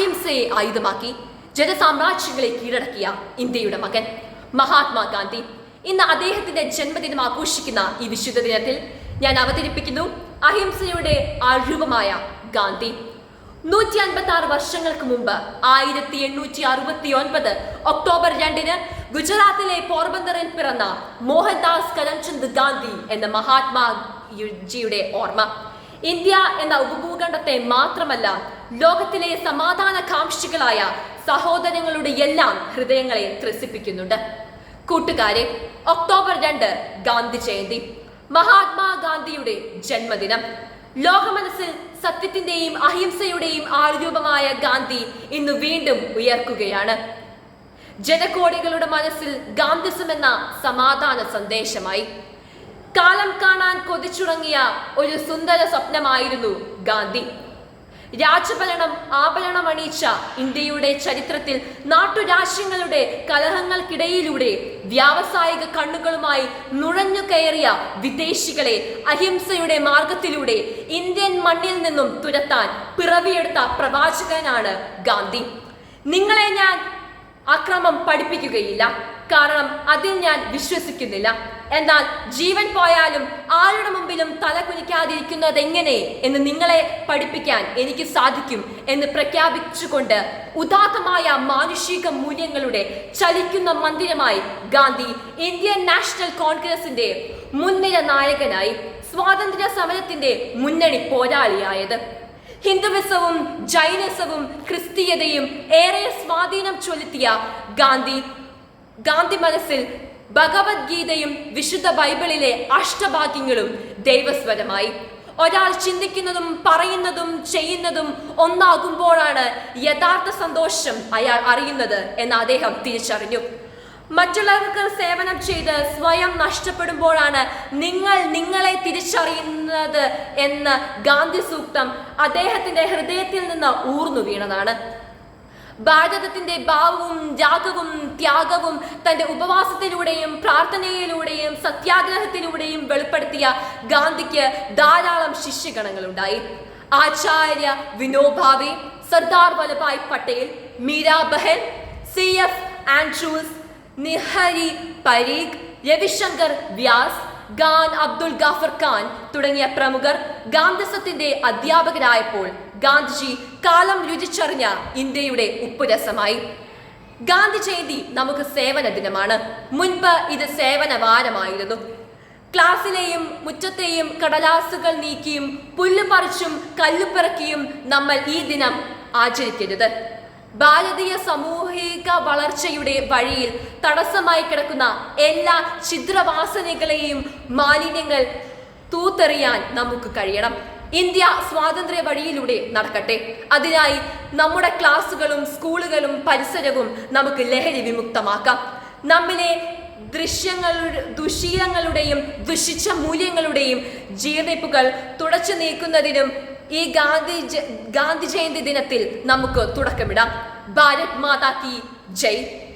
അഹിംസയെ ആയുധമാക്കി ജനസാമ്രാജ്യങ്ങളെ കീഴടക്കിയ ഇന്ത്യയുടെ മകൻ മഹാത്മാഗാന്ധി ഇന്ന് അദ്ദേഹത്തിന്റെ ജന്മദിനം ആഘോഷിക്കുന്ന ഈ വിശുദ്ധ ദിനത്തിൽ ഞാൻ അവതരിപ്പിക്കുന്നു അഹിംസയുടെ അരൂപമായ ഗാന്ധി. നൂറ്റി അൻപത്തി ആറ് വർഷങ്ങൾക്ക് മുമ്പ് ആയിരത്തി എണ്ണൂറ്റി അറുപത്തി ഒൻപത് ഒക്ടോബർ രണ്ടിന് ഗുജറാത്തിലെ പോർബന്തറിൽ പിറന്ന മോഹൻദാസ് കരംചന്ദ് ഗാന്ധി എന്ന മഹാത്മാജിയുടെ ഓർമ്മ. ഇന്ത്യ എന്ന ഉപഭൂഖണ്ഡത്തെ മാത്രമല്ല ലോകത്തിലെ സമാധാന കാംക്ഷികളായ സഹോദരങ്ങളുടെ എല്ലാം ഹൃദയങ്ങളെ ത്രസിപ്പിക്കുന്നുണ്ട്. കൂട്ടുകാരെ ഒക്ടോബർ രണ്ട് ഗാന്ധി ജയന്തി. മഹാത്മാഗാന്ധിയുടെ ജന്മദിനം. ലോകമനസ്സിൽ സത്യത്തിന്റെയും അഹിംസയുടെയും ആരൂപമായ ഗാന്ധി ഇന്ന് വീണ്ടും ഉയർക്കുകയാണ്. ജനകോടികളുടെ മനസ്സിൽ ഗാന്ധിസം എന്ന സമാധാന സന്ദേശമായി. കാലം കാണാൻ കൊതിച്ചുടങ്ങിയ ഒരു സുന്ദര സ്വപ്നമായിരുന്നു ഗാന്ധി. രാജഭരണം ആഭരണം അണിയിച്ച ഇന്ത്യയുടെ ചരിത്രത്തിൽ നാട്ടുരാജ്യങ്ങളുടെ കലഹങ്ങൾക്കിടയിലൂടെ വ്യാവസായിക കണ്ണുകളുമായി നുഴഞ്ഞു കയറിയ വിദേശികളെ അഹിംസയുടെ മാർഗത്തിലൂടെ ഇന്ത്യൻ മണ്ണിൽ നിന്നും തുരത്താൻ പിറവിയെടുത്ത പ്രവാചകനാണ് ഗാന്ധി. നിങ്ങളെ ഞാൻ അക്രമം പഠിപ്പിക്കുകയില്ല. കാരണം അതിൽ ഞാൻ വിശ്വസിക്കുന്നില്ല. എന്നാൽ ജീവൻ പോയാലും ആരുടെ മുമ്പിലും തല കുനിക്കാതിരിക്കുന്നത് എങ്ങനെ എന്ന് നിങ്ങളെ പഠിപ്പിക്കാൻ എനിക്ക് സാധിക്കും എന്ന് പ്രഖ്യാപിച്ചുകൊണ്ട് ഉദാത്തമായ മാനുഷിക മൂല്യങ്ങളുടെ ചലിക്കുന്ന മന്ദിരമായി ഗാന്ധി ഇന്ത്യൻ നാഷണൽ കോൺഗ്രസിന്റെ മുൻനിര നായകനായി സ്വാതന്ത്ര്യ സമരത്തിന്റെ മുന്നണി പോരാളിയായത്. ഹിന്ദുവിസവും ജൈനിസവും ക്രിസ്തീയതയും ഏറെ സ്വാധീനം ചൊലുത്തിയ ഗാന്ധി ഗാന്ധി മനസ്സിൽ ഭഗവത്ഗീതയും വിശുദ്ധ ബൈബിളിലെ അഷ്ടഭാഗ്യങ്ങളും ദൈവസ്വരമായി. ഒരാൾ ചിന്തിക്കുന്നതും പറയുന്നതും ചെയ്യുന്നതും ഒന്നാകുമ്പോഴാണ് യഥാർത്ഥ സന്തോഷം അയാൾ അറിയുന്നത് എന്ന് അദ്ദേഹം തിരിച്ചറിഞ്ഞു. മറ്റുള്ളവർക്ക് സേവനം ചെയ്ത് സ്വയം നഷ്ടപ്പെടുമ്പോഴാണ് നിങ്ങൾ നിങ്ങളെ തിരിച്ചറിയുന്നത് എന്ന് ഗാന്ധി സൂക്തം അദ്ദേഹത്തിന്റെ ഹൃദയത്തിൽ നിന്ന് ഊർന്നു വീണതാണ്. ഭാരതത്തിന്റെ ഭാവവും രാഗവും ത്യാഗവും തന്റെ ഉപവാസത്തിലൂടെയും പ്രാർത്ഥനയിലൂടെയും സത്യാഗ്രഹത്തിലൂടെയും വെളിപ്പെടുത്തിയ ഗാന്ധിക്ക് ധാരാളം ശിഷ്യഗണങ്ങളുണ്ടായി. Acharya Vinoba Sardar Vallabhbhai Patel Meera Behn C F Andrews Narhari Parikh Ravishankar Vyas Khan Abdul Ghaffar Khan തുടങ്ങിയ പ്രമുഖർ ഗാന്ധിസത്തിന്റെ അധ്യാപകരായപ്പോൾ ഗാന്ധിജി കാലം രുചിച്ചറിഞ്ഞ ഇന്ത്യയുടെ ഉപ്പുരസമായി. ഗാന്ധി ജയന്തി നമുക്ക് സേവന ദിനമാണ്. മുൻപ് ഇത് സേവന വാരമായിരുന്നു ക്ലാസ്സിലെയും മുറ്റത്തെയും കടലാസുകൾ നീക്കിയും പുല്ലുപറിച്ചും കല്ലുപിറക്കിയും നമ്മൾ ഈ ദിനം ആചരിക്കരുത്. ഭാരതീയ സാമൂഹിക വളർച്ചയുടെ വഴിയിൽ തടസ്സമായി കിടക്കുന്ന എല്ലാ ഛിദ്രവാസനകളെയും മാലിന്യങ്ങൾ തൂത്തെറിയാൻ നമുക്ക് കഴിയണം. ഇന്ത്യ സ്വാതന്ത്ര്യ വഴിയിലൂടെ നടക്കട്ടെ. അതിനായി നമ്മുടെ ക്ലാസ്സുകളും സ്കൂളുകളും പരിസരവും നമുക്ക് ലഹരി വിമുക്തമാക്കാം. നമ്മിലെ ദൃശ്യങ്ങളുടെ ദുശീലങ്ങളുടെയും ദുഷിച്ച മൂല്യങ്ങളുടെയും ജീർണിപ്പുകൾ തുടച്ചു നീക്കുന്നതിനും ഈ ഗാന്ധി ഗാന്ധി ജയന്തി ദിനത്തിൽ നമുക്ക് തുടക്കമിടാം. ഭാരത് മാതാ കി ജയ്.